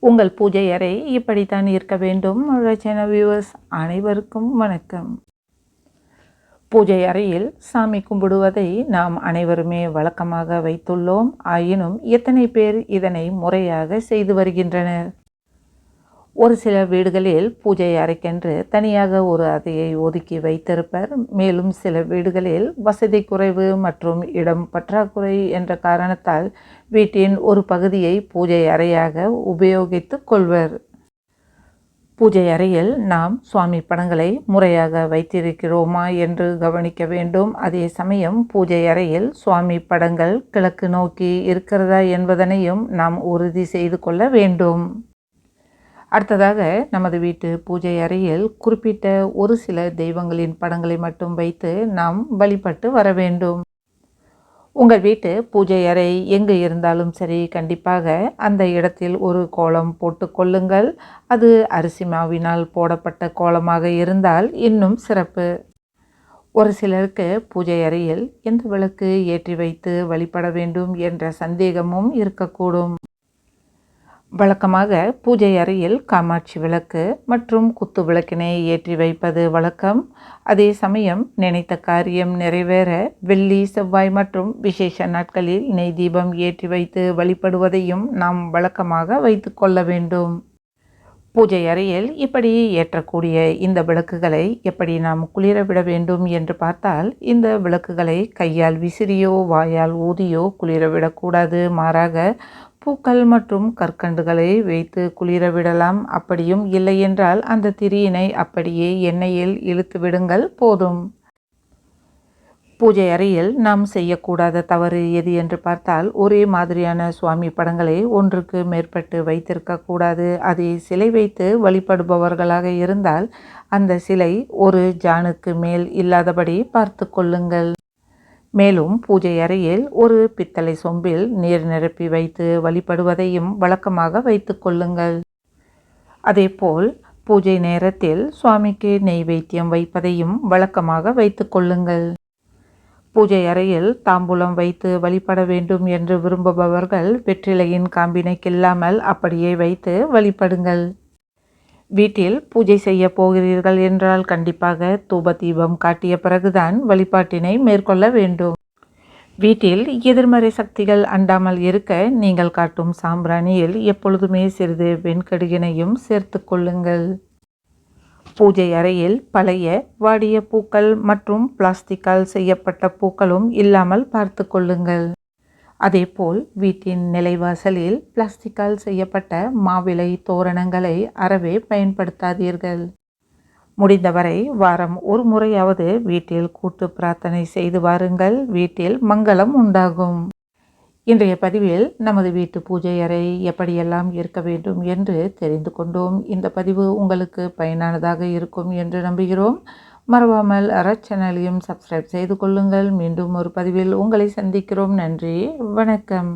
உங்கள் பூஜை அறை இப்படித்தான் இருக்க வேண்டும். ரச்சன வியூவர்ஸ் அனைவருக்கும் வணக்கம். பூஜை அறையில் சாமி கும்பிடுவதை நாம் அனைவருமே வழக்கமாக வைத்துள்ளோம். ஆயினும் எத்தனை பேர் இதனை முறையாக செய்து வருகின்றனர்? ஒரு சில வீடுகளில் பூஜை அறைக்கென்று தனியாக ஒரு அறையை ஒதுக்கி வைத்திருப்பர். மேலும் சில வீடுகளில் வசதி குறைவு மற்றும் இடம் பற்றாக்குறை என்ற காரணத்தால் வீட்டின் ஒரு பகுதியை பூஜை அறையாக உபயோகித்து கொள்வர். பூஜை அறையில் நாம் சுவாமி படங்களை முறையாக வைத்திருக்கிறோமா என்று கவனிக்க வேண்டும். அதே சமயம் பூஜை அறையில் சுவாமி படங்கள் கிழக்கு நோக்கி இருக்கிறதா என்பதனையும் நாம் உறுதி செய்து கொள்ள வேண்டும். அடுத்ததாக நமது வீட்டு பூஜை அறையில் குறிப்பிட்ட ஒரு சில தெய்வங்களின் படங்களை மட்டும் வைத்து நாம் வழிபட்டு வர வேண்டும். உங்கள் வீட்டு பூஜை அறை எங்கு இருந்தாலும் சரி கண்டிப்பாக அந்த இடத்தில் ஒரு கோலம் போட்டு கொள்ளுங்கள். அது அரிசி மாவினால் போடப்பட்ட கோலமாக இருந்தால் இன்னும் சிறப்பு. ஒரு சிலருக்கு பூஜை அறையில் எந்த விளக்கு ஏற்றி வைத்து வழிபட வேண்டும் என்ற சந்தேகமும் இருக்கக்கூடும். வழக்கமாக பூஜை அறையில் காமாட்சி விளக்கு மற்றும் குத்து விளக்கினை ஏற்றி வைப்பது வழக்கம். அதே சமயம் நினைத்த காரியம் நிறைவேற வெள்ளி செவ்வாய் மற்றும் விசேஷ நாட்களில் நெய் தீபம் ஏற்றி வைத்து வழிபடுவதையும் நாம் வழக்கமாக வைத்து கொள்ள வேண்டும். பூஜை அறையில் இப்படி ஏற்றக்கூடிய இந்த விளக்குகளை எப்படி நாம் குளிர விட வேண்டும் என்று பார்த்தால் இந்த விளக்குகளை கையால் விசிறியோ வாயால் ஊதியோ குளிர விடக்கூடாது. மாறாக பூக்கள் மற்றும் கற்கண்டுகளை வைத்து குளிர விடலாம். அப்படியும் இல்லையென்றால் அந்த திரியினை அப்படியே எண்ணெயில் இழுத்து விடுங்கள். போதும். பூஜை அறையில் நாம் செய்யக்கூடாத தவறு எது என்று பார்த்தால் ஒரே மாதிரியான சுவாமி படங்களை ஒன்றுக்கு மேற்பட்டு வைத்திருக்கக்கூடாது. அதை சிலை வைத்து வழிபடுபவர்களாக இருந்தால் அந்த சிலை ஒரு ஜானுக்கு மேல் இல்லாதபடி பார்த்து கொள்ளுங்கள். மேலும் பூஜை அறையில் ஒரு பித்தளை சொம்பில் நீர் நிரப்பி வைத்து வழிபடுவதையும் வழக்கமாக வைத்து கொள்ளுங்கள். அதேபோல் பூஜை நேரத்தில் சுவாமிக்கு நெய்வேத்தியம் வைப்பதையும் வழக்கமாக வைத்து கொள்ளுங்கள். பூஜை அறையில் தாம்பூலம் வைத்து வழிபட வேண்டும் என்று விரும்புபவர்கள் வெற்றிலையின் காம்பினை கில்லாமல் அப்படியே வைத்து வழிபடுங்கள். வீட்டில் பூஜை செய்ய போகிறீர்கள் என்றால் கண்டிப்பாக தூப தீபம் காட்டிய பிறகுதான் வழிபாட்டினை மேற்கொள்ள வேண்டும். வீட்டில் எதிர்மறை சக்திகள் அண்டாமல் இருக்க நீங்கள் காட்டும் சாம்பிராணியில் எப்பொழுதுமே சிறிது வெண்கடுகினையும் சேர்த்து கொள்ளுங்கள். பூஜை அறையில் பழைய வாடிய பூக்கள் மற்றும் பிளாஸ்டிக்கால் செய்யப்பட்ட பூக்களும் இல்லாமல் பார்த்து கொள்ளுங்கள். அதேபோல் வீட்டின் நிலைவாசலில் பிளாஸ்டிக்கால் செய்யப்பட்ட மாவிலை தோரணங்களை அறவே பயன்படுத்தாதீர்கள். முடிந்தவரை வாரம் ஒரு முறையாவது வீட்டில் கூட்டு பிரார்த்தனை செய்து வாருங்கள். வீட்டில் மங்களம் உண்டாகும். இன்றைய பதிவில் நமது வீட்டு பூஜை அறை எப்படியெல்லாம் இருக்க வேண்டும் என்று தெரிந்து கொண்டோம். இந்த பதிவு உங்களுக்கு பயனானதாக இருக்கும் என்று நம்புகிறோம். மறவாமல் அற சேனலையும் சப்ஸ்கிரைப் செய்து கொள்ளுங்கள். மீண்டும் ஒரு பதிவில் உங்களை சந்திக்கிறோம். நன்றி. வணக்கம்.